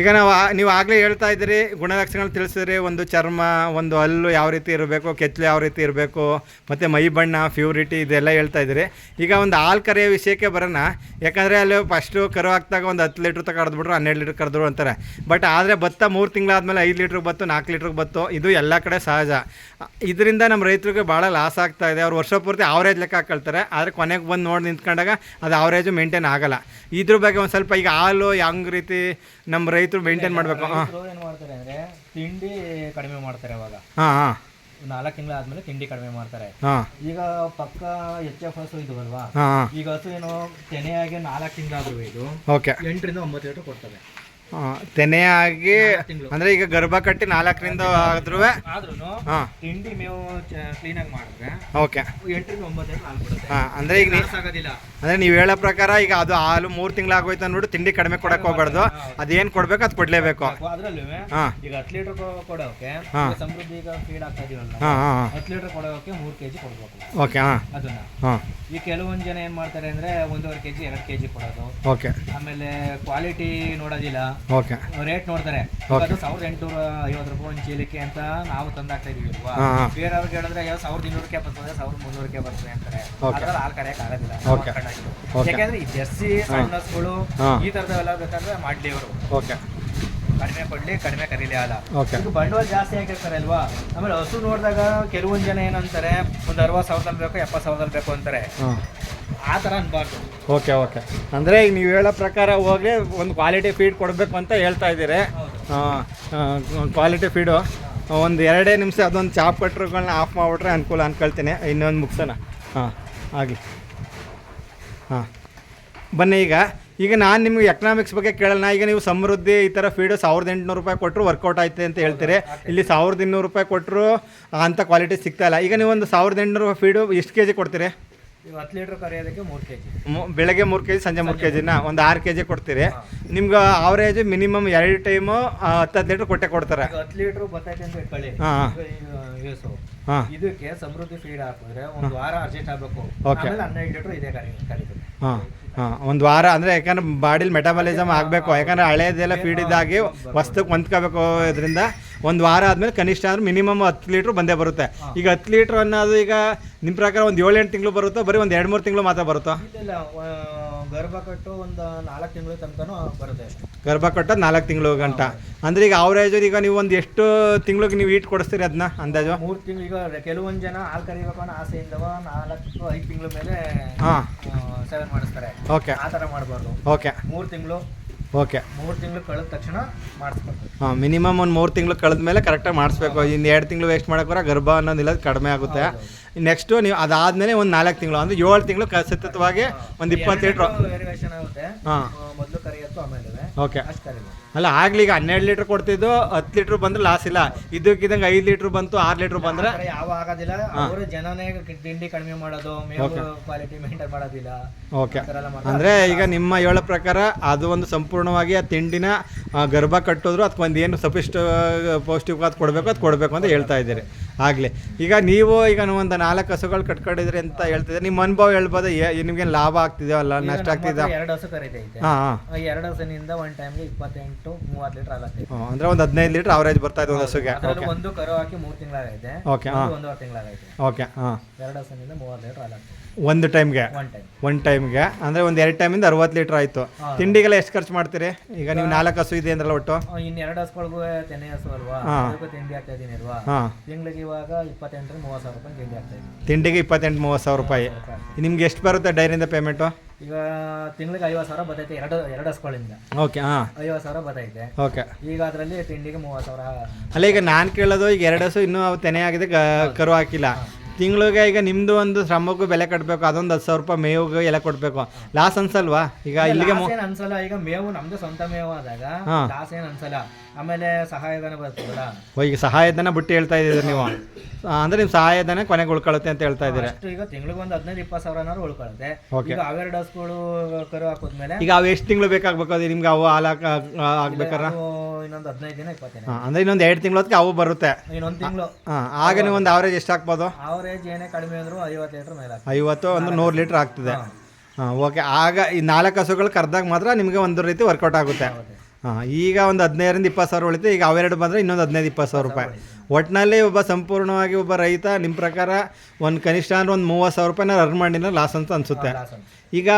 ಈಗ ನಾವು ನೀವು ಆಗಲೇ ಹೇಳ್ತಾ ಇದ್ದೀರಿ, ಗುಣಲಕ್ಷಣಗಳು ತಿಳಿಸಿದ್ರಿ ಒಂದು ಚರ್ಮ, ಒಂದು ಹಲ್ಲು ಯಾವ ರೀತಿ ಇರಬೇಕು, ಕೆಚ್ಚಲು ಯಾವ ರೀತಿ ಇರಬೇಕು, ಮತ್ತು ಮೈ ಬಣ್ಣ, ಫ್ಯೂರಿಟಿ ಇದೆಲ್ಲ ಹೇಳ್ತಾ ಇದ್ದೀರಿ. ಈಗ ಒಂದು ಹಾಲು ಕರೆಯೋ ವಿಷಯಕ್ಕೆ ಬರೋಣ. ಯಾಕಂದರೆ ಅಲ್ಲಿ ಫಸ್ಟು ಕರು ಹಾಕಿದಾಗ ಒಂದು ಹತ್ತು ಲೀಟ್ರ್ ತಗ ಕರೆದ್ಬಿಟ್ರು ಹನ್ನೆರಡು ಲೀಟ್ರ್ ಕರೆದ್ರು ಅಂತಾರೆ. ಬಟ್ ಆದರೆ ಭತ್ತ ಮೂರು ತಿಂಗಳಾದಮೇಲೆ ಐದು ಲೀಟ್ರಿಗೆ ಬತ್ತು ನಾಲ್ಕು ಲೀಟ್ರಿಗೆ ಬತ್ತು ಇದು ಎಲ್ಲ ಕಡೆ ಸಹಜ. ಇದರಿಂದ ನಮ್ಮ ರೈತರಿಗೆ ಭಾಳ ಲಾಸ್ ಆಗ್ತಾ ಇದೆ. ಅವ್ರು ವರ್ಷ ಪೂರ್ತಿ ಆವ್ರೇಜ್ ಲೆಕ್ಕ ಹಾಕೊಳ್ತಾರೆ. ಆದರೆ ಕೊನೆಗೆ ಬಂದು ನೋಡಿ ನಿಂತ್ಕೊಂಡಾಗ ಅದು ಆವ್ರೇಜು ಮೇಂಟೈನ್ ಆಗಲ್ಲ. ಇದ್ರ ಬಗ್ಗೆ ಒಂದು ಸ್ವಲ್ಪ ಈಗ ಹಾಲು ಯಾವ ರೀತಿ ನಮ್ಮ ರೈತರು ಮೇಂಟೈನ್ ಮಾಡಬೇಕು. ಹಾಂ. ರೈತರು ಏನ್ ಮಾಡ್ತಾರೆ ಅಂದ್ರೆ ತಿಂಡಿ ಕಡಿಮೆ ಮಾಡ್ತಾರೆ ಅವಾಗ. ಹಾಂ ಹಾಂ. ನಾಲ್ಕು ತಿಂಗಳ ಆದ್ಮೇಲೆ ತಿಂಡಿ ಕಡಿಮೆ ಮಾಡ್ತಾರೆ. ಈಗ ಪಕ್ಕ ಎಚ್ ಎಫ್ ಹಸು ಇದುವಲ್ವಾ ಹಾಂ ಹಾಂ. ಈಗ ಹಸು ಏನು ತೆನೆಯಾಗಿ ನಾಲ್ಕು ತಿಂಗಳಾದ್ರೂ ಇದು ಎಂಟರಿಂದ ಒಂಬತ್ತು ಲೀಟರ್ ಕೊಡ್ತವೆ ತೆನೆಯಾಗಿ ಆಗಿ ಅಂದ್ರೆ ಈಗ ಗರ್ಭ ಕಟ್ಟಿ ನಾಲ್ಕರಿಂದ ಆದ್ರೂ ಹಾಂ. ತಿಂಡಿ ಮೇವು ಕ್ಲೀನಾಗಿ ಮಾಡಿದ್ರೆ ಓಕೆ. ಎಂಟರಿಂದ ಹಾಲು ಕೊಡುತ್ತೆ ಹಾಂ ಅಂದರೆ ಈಗ ಆಗೋದಿಲ್ಲ ಅಂದರೆ ನೀವು ಹೇಳೋ ಪ್ರಕಾರ ಈಗ ಅದು ಹಾಲು ಮೂರು ತಿಂಗಳಾಗೋಯ್ತು ಅಂದ್ಬಿಟ್ಟು ತಿಂಡಿ ಕಡಿಮೆ ಕೊಡಕ್ಕೆ ಹೋಗ್ಬಾರ್ದು. ಅದೇನು ಕೊಡಬೇಕು ಅದು ಕೊಡಲೇಬೇಕು. ಅದರಲ್ಲೂ ಹಾಂ. ಈಗ ಹತ್ತು ಲೀಟರ್ ಕೊಡೋಕೆ ಸಮೃದ್ಧಿ ಈಗ ಫೀಡ್ ಆಗ್ತಾ ಇದೀವಲ್ಲ ಹತ್ತು ಲೀಟರ್ ಕೊಡೋಕೆ ಮೂರು ಕೆಜಿ ಕೊಡ್ಬೇಕು. ಓಕೆ ಹಾಂ. ಅದನ್ನ. ಹಾಂ. ಈ ಕೆಲವೊಂದು ಜನ ಏನ್ ಮಾಡ್ತಾರೆ ಅಂದ್ರೆ ಒಂದೂವರೆ ಕೆಜಿ ಎರಡು ಕೆಜಿ ಕೊಡೋದು. ಓಕೆ. ಆಮೇಲೆ ಕ್ವಾಲಿಟಿ ನೋಡೋದಿಲ್ಲ. ಓಕೆ ರೇಟ್ ನೋಡ್ತಾರೆ. ಅದು ಸಾವಿರದ ಎಂಟುನೂರ ಐವತ್ತು ರೂಪಾಯಿ ಒಂದು ಚೀಲಕ್ಕೆ ಅಂತ ನಾವು ತಂದಾಗ್ತಾ ಇದೀವಿ ಹಾಂ ಬೇರೆಯವ್ರಿಗೆ ಹೇಳಿದ್ರೆ ಯಾವ ಸಾವಿರದ ಇನ್ನೂರಕ್ಕೆ ಬರ್ತದೆ ಸಾವಿರದ ಮುನ್ನೂರಕ್ಕೆ ಬರ್ತದೆ ಅಂತಾರೆ. ಅದ್ರಲ್ಲಿ ಹಾಲು ಕರೆಯಕ್ಕೆ ಆಗೋದಿಲ್ಲ. ಯಾಕಂದ್ರೆ ಈ ಜರ್ಸಿ ಸಣ್ಣ ಹಸುಗಳು ಹಾಂ. ಈ ತರದವೆಲ್ಲ ಬೇಕಾದ್ರೆ ಮಾಡ್ಲಿ ಅವರು ಓಕೆ ಕಡಿಮೆ ಕೊಡ್ಲಿ ಕಡಿಮೆ ಕರೀಲಿ ಹಾಲ. ಬಂಡವಾಳ ಜಾಸ್ತಿ ಹಾಕಿರ್ತಾರೆ ಅಲ್ವಾ? ಆಮೇಲೆ ಹಸು ನೋಡಿದಾಗ ಕೆಲವೊಂದು ಜನ ಏನಂತಾರೆ ಒಂದು ಅರವತ್ತು ಸಾವಿರದಲ್ಲಿ ಬೇಕು ಎಪ್ಪತ್ತು ಸಾವಿರದಲ್ಲಿ ಬೇಕು ಅಂತಾರೆ. ಆ ಥರ ಅನ್ಬಾರ್ದು ಓಕೆ ಓಕೆ. ಅಂದರೆ ಈಗ ನೀವು ಹೇಳೋ ಪ್ರಕಾರ ಹೋಗಿ ಒಂದು ಕ್ವಾಲಿಟಿ ಫೀಡ್ ಕೊಡಬೇಕು ಅಂತ ಹೇಳ್ತಾ ಇದ್ದೀರಿ. ಕ್ವಾಲಿಟಿ ಫೀಡು ಒಂದು ಎರಡೇ ನಿಮಿಷ ಅದೊಂದು ಚಾಪ್ ಕಟ್ರುಗಳನ್ನ ಆಫ್ ಮಾಡಿಬಿಟ್ರೆ ಅನುಕೂಲ ಅನ್ಕೊಳ್ತೀನಿ. ಇನ್ನೊಂದು ಮುಗ್ಸೋಣ. ಹಾಂ, ಆಗಲಿ. ಹಾಂ. ಬನ್ನಿ ಈಗ. ಈಗ ನಾನು ನಿಮಗೆ ಎಕನಾಮಿಕ್ಸ್ ಬಗ್ಗೆ ಕೇಳೋಣ. ಈಗ ನೀವು ಸಮೃದ್ಧಿ ಈ ಥರ ಫೀಡು ಸಾವಿರದ ಎಂಟುನೂರು ರೂಪಾಯಿ ಕೊಟ್ಟರು ವರ್ಕೌಟ್ ಆಯ್ತು ಅಂತ ಹೇಳ್ತೀರಿ. ಇಲ್ಲಿ ಸಾವಿರದ ಇನ್ನೂರು ರೂಪಾಯಿ ಕೊಟ್ಟರು ಅಂಥ ಕ್ವಾಲಿಟಿ ಸಿಗ್ತಾಯಿಲ್ಲ ಈಗ ನೀವು ಒಂದು ಸಾವಿರದ ಎಂಟುನೂರು ರೂಪಾಯಿ ಫೀಡು ಎಷ್ಟು ಕೆ ಜಿ ಕೊಡ್ತೀರಿ? ಹತ್ತು ಲೀಟ್ರ್ ಕರೆಯೋದಕ್ಕೆ ಮೂರು ಕೆ ಜಿ ಬೆಳಗ್ಗೆ ಮೂರು ಕೆ ಜಿ ಸಂಜೆ ಮೂರು ಕೆ ಜಿನ ಒಂದು ಆರು ಕೆ ಜಿ ಕೊಡ್ತೀರಿ ನಿಮ್ಗೆ ಆವ್ರೇಜ್ ಮಿನಿಮಮ್ ಎರಡು ಟೈಮು ಹತ್ತು ಹತ್ತು ಲೀಟ್ರ್ ಕೊಟ್ಟೆ ಕೊಡ್ತಾರೆ. ಹತ್ತು ಲೀಟ್ರ್ ಬತ್ತೈತೆ ಅಂತ ಇಟ್ಕೊಳ್ಳಿ ಯೂಸು ಇದಕ್ಕೆ ಸಮೃದ್ಧಿ ಫೀಡ್ ಹಾಕಿದ್ರೆ ಒಂದು ವಾರ ಅಡ್ಜಸ್ಟ್ ಆಗಬೇಕು. ಆಮೇಲೆ ಹನ್ನೆರಡು ಲೀಟ್ರ್ ಇದೆ ಕರೀತದೆ ಹಾಂ ಹಾಂ. ಒಂದು ವಾರ ಅಂದರೆ ಯಾಕಂದ್ರೆ ಬಾಡಿಲಿ ಮೆಟಾಬಲಿಸಮ್ ಆಗಬೇಕು. ಯಾಕಂದ್ರೆ ಹಳೇದೆಲ್ಲ ಫೀಡ್ ಇದಾಗಿ ವಸ್ತು ಹೊಂದ್ಕೋಬೇಕು ಇದರಿಂದ. ಒಂದು ವಾರ ಆದಮೇಲೆ ಕನಿಷ್ಠ ಅಂದ್ರೆ ಮಿನಿಮಮ್ ಹತ್ತು ಲೀಟ್ರ್ ಬಂದೇ ಬರುತ್ತೆ. ಈಗ ಹತ್ತು ಲೀಟ್ರ್ ಅನ್ನೋದು ಈಗ ನಿಮ್ಮ ಪ್ರಕಾರ ಒಂದು ಏಳು ಎಂಟು ತಿಂಗಳು ಬರುತ್ತೋ? ಬರೀ ಒಂದು ಎರಡು ಮೂರು ತಿಂಗಳು ಮಾತ್ರ ಬರುತ್ತೋ? ಇಲ್ಲ ಆ, ಗರ್ಭ ಕಟ್ಟು ಒಂದು ನಾಲ್ಕು ತಿಂಗಳ ತನಕನೂ ಬರುತ್ತೆ ಅಷ್ಟು. ಗರ್ಭ ಕಟ್ಟೋದು ನಾಲ್ಕು ತಿಂಗಳು ಗಂಟ. ಅಂದ್ರೆ ಈಗ ಅವರೇಜ್ ಈಗ ನೀವು ಒಂದು ಎಷ್ಟು ತಿಂಗಳಿಗೆ ನೀವು ಈಟ್ ಕೊಡಿಸ್ತೀರಿ ಅದನ್ನ ಅಂದಾಜು? ಮೂರು ತಿಂಗಳು ಈಗ ಕೆಲವೊಂದು ಜನ ಹಾಲು ಕರಿಬೇಕು ಅನ್ನೋ ಆಸೆಯಿಂದವ ನಾಲ್ಕು ಐದು ತಿಂಗಳ ಮೇಲೆ ಹಾಂ. ಸೇವನೆ ಮಾಡಿಸ್ತಾರೆ. ಓಕೆ ಆ ಥರ ಮಾಡಬಾರ್ದು. ಓಕೆ ಮೂರು ತಿಂಗಳು. ಓಕೆ ಮೂರು ತಿಂಗಳು ಕಳೆದ ತಕ್ಷಣ ಮಾಡಿಸ್ಬೇಕು ಹಾಂ ಮಿನಿಮಮ್ ಒಂದು ಮೂರು ತಿಂಗಳು ಕಳೆದ ಮೇಲೆ ಕರೆಕ್ಟಾಗಿ ಮಾಡಿಸ್ಬೇಕು. ಇನ್ನು ಎರಡು ತಿಂಗಳು ವೇಸ್ಟ್ ಮಾಡೋಕ್ಕೋರ ಗರ್ಭ ಅನ್ನೋದಿಲ್ಲ ಕಡಿಮೆ ಆಗುತ್ತೆ. ನೆಕ್ಸ್ಟು ನೀವು ಅದಾದಮೇಲೆ ಒಂದು ನಾಲ್ಕು ತಿಂಗಳು ಅಂದರೆ ಏಳು ತಿಂಗಳು ಕ ಸತತವಾಗಿ ಒಂದು ಇಪ್ಪತ್ತು ಲೀಟ್ರ್ ವೇರಿಯೇಷನ್ ಆಗುತ್ತೆ. ಹಾಂ. ಮೊದಲು ಕರಿಯತ್ತು ಆಮೇಲೆ ಓಕೆ ಅಷ್ಟು ಕರಿಬೇಕು. ಅಲ್ಲ ಆಗ್ಲಿ ಈಗ ಹನ್ನೆರಡು ಲೀಟ್ರ್ ಕೊಡ್ತಿದ್ದು ಹತ್ತು ಲೀಟ್ರ್ ಬಂದ್ರೆ ಲಾಸ್ ಇಲ್ಲ. ಇದಕ್ಕಿದಂಗೆ ಐದು ಲೀಟ್ರ್ ಬಂತು ಆರು ಲೀಟ್ರ್ ಬಂದ್ರೆ? ಯಾವ ಆಗೋದಿಲ್ಲ. ಅವರು ಜನನೇ ತಿಂಡಿ ಕಡಿಮೆ ಮಾಡೋದು ಕ್ವಾಲಿಟಿ ಮೇಂಟೈನ್ ಮಾಡೋದಿಲ್ಲ. ಓಕೆ. ಅಂದರೆ ಈಗ ನಿಮ್ಮ ಹೇಳೋ ಪ್ರಕಾರ ಅದು ಒಂದು ಸಂಪೂರ್ಣವಾಗಿ ಆ ತಿಂಡಿನ ಗರ್ಭ ಕಟ್ಟಿದ್ರು ಅದಕ್ಕೊಂದು ಏನು ಸಫಿಸ್ಟ್ ಪೌಷ್ಟಿಕವಾದ ಕೊಡಬೇಕು ಅದು ಕೊಡಬೇಕು ಅಂತ ಹೇಳ್ತಾ ಇದ್ದೀರಿ. ಆಗಲಿ. ಈಗ ನೀವು ಈಗ ಒಂದು ನಾಲ್ಕು ಹಸುಗಳು ಕಟ್ಕೊಂಡಿದ್ರಿ ಅಂತ ಹೇಳ್ತಿದ್ರೆ ನಿಮ್ಮ ಅನುಭವ ಹೇಳ್ಬೋದು. ನಿಮ್ಗೇನು ಲಾಭ ಆಗ್ತಿದೆ ಅಲ್ಲ ನಷ್ಟ ಆಗ್ತಿದೆ ಎರಡು ಹಸು ಕರೀತೈತೆ ಎರಡು ಹಸುನಿಂದ ಒಂದು ಟೈಮ್ಗೆ ಇಪ್ಪತ್ತೆಂಟು ಮೂವತ್ತು ಲೀಟರ್ ಆಗುತ್ತೆ. ಅಂದ್ರೆ ಒಂದು ಹದಿನೈದು ಲೀಟರ್ ಅವರೇಜ್ ಬರ್ತಾ ಇದೆ ಒಂದು ಹಸುಗೆ. ಒಂದು ಕರು ಹಾಕಿ ಮೂರು ತಿಂಗಳಾಗೈತೆ. ಓಕೆ ಒಂದೂವರೆ ತಿಂಗಳಾಗೈತೆ. ಓಕೆ ಹಾಂ. ಎರಡು ಹಸುನಿಂದ ಮೂವತ್ತು ಲೀಟರ್ ಆಗುತ್ತೆ. ಒಂದು ಟೈಮ್ಗೆ ಒನ್ ಟೈಮ್ ಒಂದು ಟೈಮ್ಗೆ ಅಂದರೆ ಒಂದು ಎರಡು ಟೈಮಿಂದ ಅರವತ್ತು ಲೀಟ್ರ್ ಆಯಿತು. ಹಾ. ತಿಂಡಿಗೆಲ್ಲ ಎಷ್ಟು ಖರ್ಚು ಮಾಡ್ತೀರಿ? ಈಗ ನೀವು ನಾಲ್ಕು ಹಸು ಇದೆ ಅಂದ್ರಲ್ಲ ಒಟ್ಟು? ಇನ್ನು ಎರಡು ಹಸುಗಳಿಗೂ ತೆನೆ ಹಸು ಅಲ್ವಾ? ಹಾ. ಅದಕ್ಕೂ ತಿಂಡಿ ಹಾಕ್ತಾ ಇದೀನಿ ಅಲ್ವಾ? ಹಾಂ. ತಿಂಗಳಿಗೆ ಇವಾಗ ಇಪ್ಪತ್ತೆಂಟರಿಂದ ಮೂವತ್ತು ಸಾವಿರ ರೂಪಾಯಿ ತಿಂಡಿ ಹಾಕ್ತಾ ಇದೀನಿ ತಿಂಡಿಗೆ ಇಪ್ಪತ್ತೆಂಟು ಮೂವತ್ತು ಸಾವಿರ ರೂಪಾಯಿ. ನಿಮ್ಗೆ ಎಷ್ಟು ಬರುತ್ತೆ ಡೈರಿಯಿಂದ ಪೇಮೆಂಟು ಈಗ ತಿಂಗಳಿಗೆ ಐವತ್ತು ಸಾವಿರ ಬರ್ತೈತೆ ಎರಡು ಎರಡು ಹಸುಗಳಿಂದ. ಓಕೆ ಹಾಂ. ಐವತ್ತು ಸಾವಿರ ಬರ್ತೈತೆ. ಓಕೆ. ಈಗ ಅದರಲ್ಲಿ ತಿಂಡಿಗೆ ಮೂವತ್ತು ಸಾವಿರ. ಅಲ್ಲ ಈಗ ನಾನು ಕೇಳೋದು ಈಗ ಎರಡು ಹಸು ಇನ್ನೂ ಅವು ತೆನೆ ಆಗಿದೆ ಗ- ಕರು ಹಾಕಿಲ್ಲ. ತಿಂಗಳಿಗೆ ಈಗ ನಿಮ್ದು ಒಂದು ಶ್ರಮಕ್ಕೂ ಬೆಲೆ ಕಟ್ಟಬೇಕು ಅದೊಂದು ಹತ್ತು ಸಾವಿರ ರೂಪಾಯಿ ಮೇವಿಗೆ ಎಲ್ಲ ಕೊಡಬೇಕು ಲಾಸ್ ಅನ್ಸಲ್ವಾ? ಈಗ ಇಲ್ಲಿಗೆ ಮು- ಏನ್ ಅನ್ಸಲ್ಲ ಈಗ ಮೇವು ನಮ್ದು ಸ್ವಂತ ಮೇವು ಆದಾಗ ಹಾ. ಲಾಸ್ ಏನ್ ಅನ್ಸಲ್ಲ. ಆಮೇಲೆ ಸಹಾಯಧನ ಬರ್ತದಲ್ಲ? ಓ, ಈಗ ಸಹಾಯಧನ ಬಿಟ್ಟು ಹೇಳ್ತಾ ಇದ್ದೀರಿ ನೀವು. ಆ, ಅಂದ್ರೆ ನಿಮ್ಮ ಸಹಾಯಧನ ಕೊನೆಗೆ ಉಳ್ಕೊಳ್ಳುತ್ತೆ ಅಂತ ಹೇಳ್ತಾ ಇದ್ದೀರಿ. ಅಷ್ಟು ಈಗ ತಿಂಗಳಿಗೆ ಒಂದು ಹದಿನೈದು ಇಪ್ಪತ್ತು ಸಾವಿರನಾರು ಉಳ್ಕೊಳ್ಳುತ್ತೆ. Okay. ಈಗ ಅವೆರಡು ಹಸುಗಳು ಕರು ಹಾಕೋದ್ಮೇಲೆ ಈಗ ಅವು ಎಷ್ಟು ತಿಂಗಳು ಬೇಕಾಗಬೇಕು? ಅದು ನಿಮ್ಗೆ ಅವು ಹಾಲು ಹಾಕ ಆಗ್ಬೇಕಾರ ಅದು ಇನ್ನೊಂದು ಹದಿನೈದು ದಿನ ಇಪ್ಪತ್ತು ದಿನ ಅಂದರೆ ಇನ್ನೊಂದು ಎರಡು ತಿಂಗಳು ಹೊತ್ತಿಗೆ ಅವು ಬರುತ್ತೆ. ಇನ್ನೊಂದು ತಿಂಗಳು. ಹಾಂ ಆಗ ನೀವು ಒಂದು ಅವರೇಜ್ ಎಷ್ಟು ಹಾಕ್ಬೋದು? ಅವರೇಜ್ ಏನೇ ಕಡಿಮೆ ಅಂದ್ರು ಐವತ್ತು ಲೀಟರ್ ಮೇಲೆ ಹಾಕ್ತಾರೆ. ಐವತ್ತು ಒಂದು ನೂರು ಲೀಟ್ರ್. ಆಗ್ತದೆ. ಹಾಂ. ಓಕೆ. ಆಗ ಈ ನಾಲ್ಕು ಹಸುಗಳು ಕರೆದಾಗ ಮಾತ್ರ ನಿಮಗೆ ಒಂದು ರೀತಿ ವರ್ಕೌಟ್ ಆಗುತ್ತೆ. ಹಾಂ ಈಗ ಒಂದು ಹದಿನೈದರಿಂದ ಇಪ್ಪತ್ತು ಸಾವಿರ ಉಳಿತು. ಈಗ ಅವೆರಡು ಬಂದರೆ ಇನ್ನೊಂದು ಹದಿನೈದು ಇಪ್ಪತ್ತು ಸಾವಿರ ರೂಪಾಯಿ. ಒಟ್ಟಿನಲ್ಲಿ ಒಬ್ಬ ಸಂಪೂರ್ಣವಾಗಿ ಒಬ್ಬ ರೈತ ನಿಮ್ಮ ಪ್ರಕಾರ ಒಂದು ಕನಿಷ್ಠ ಅಂದ್ರೆ ಒಂದು ಮೂವತ್ತು ಸಾವಿರ ರೂಪಾಯಿನ ಅರ್ನ್ ಮಾಡಿನ ಲಾಸ್ ಅಂತ ಅನಿಸುತ್ತೆ. ಈಗ